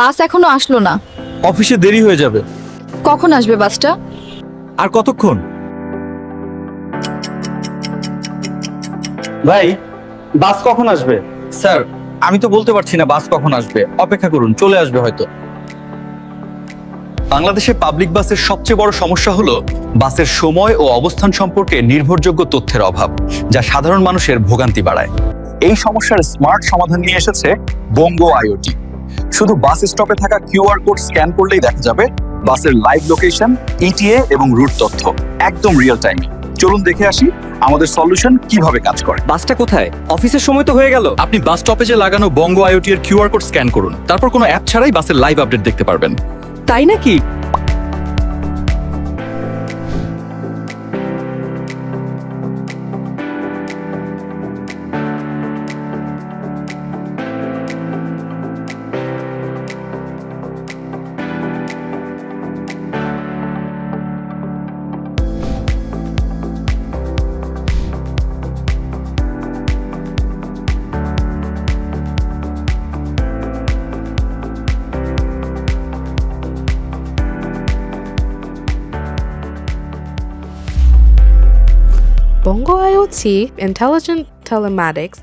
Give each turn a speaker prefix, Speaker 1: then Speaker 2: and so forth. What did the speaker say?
Speaker 1: বাস এখনও আসলো না।
Speaker 2: অফিসে দেরি হয়ে যাবে।
Speaker 1: কখন আসবে বাসটা?
Speaker 2: আর কতক্ষণ? ভাই বাস কখন আসবে? স্যার আমি তো বলতে পারছি না বাস কখন আসবে। অপেক্ষা করুন চলে আসবে হয়তো। বাংলাদেশে পাবলিক বাসের সবচেয়ে বড় সমস্যা হলো বাসের সময় ও অবস্থান সম্পর্কে নির্ভরযোগ্য তথ্যের অভাব যা সাধারণ মানুষের ভোগান্তি বাড়ায়। এই সমস্যার স্মার্ট সমাধান নিয়ে এসেছে বঙ্গো আইওটি। শুধু বাস স্টপে থাকা কিউআর কোড স্ক্যান করলেই দেখা যাবে বাসের লাইভ লোকেশন ইটিএ এবং রুট তথ্য একদম রিয়েল টাইমে চলুন দেখে আসি আমাদের সলিউশন কীভাবে কাজ করে।
Speaker 3: বাসটা কোথায়? অফিসের সময় তো হয়ে গেল।
Speaker 2: আপনি বাস স্টপেজে লাগানো বঙ্গ আইওটি এর কিউআর কোড স্ক্যান করুন। তারপর কোনো অ্যাপ ছাড়াই বাসের লাইভ আপডেট দেখতে পারবেন।
Speaker 3: তাই নাকি?
Speaker 4: Bongo IoT Intelligent Telematics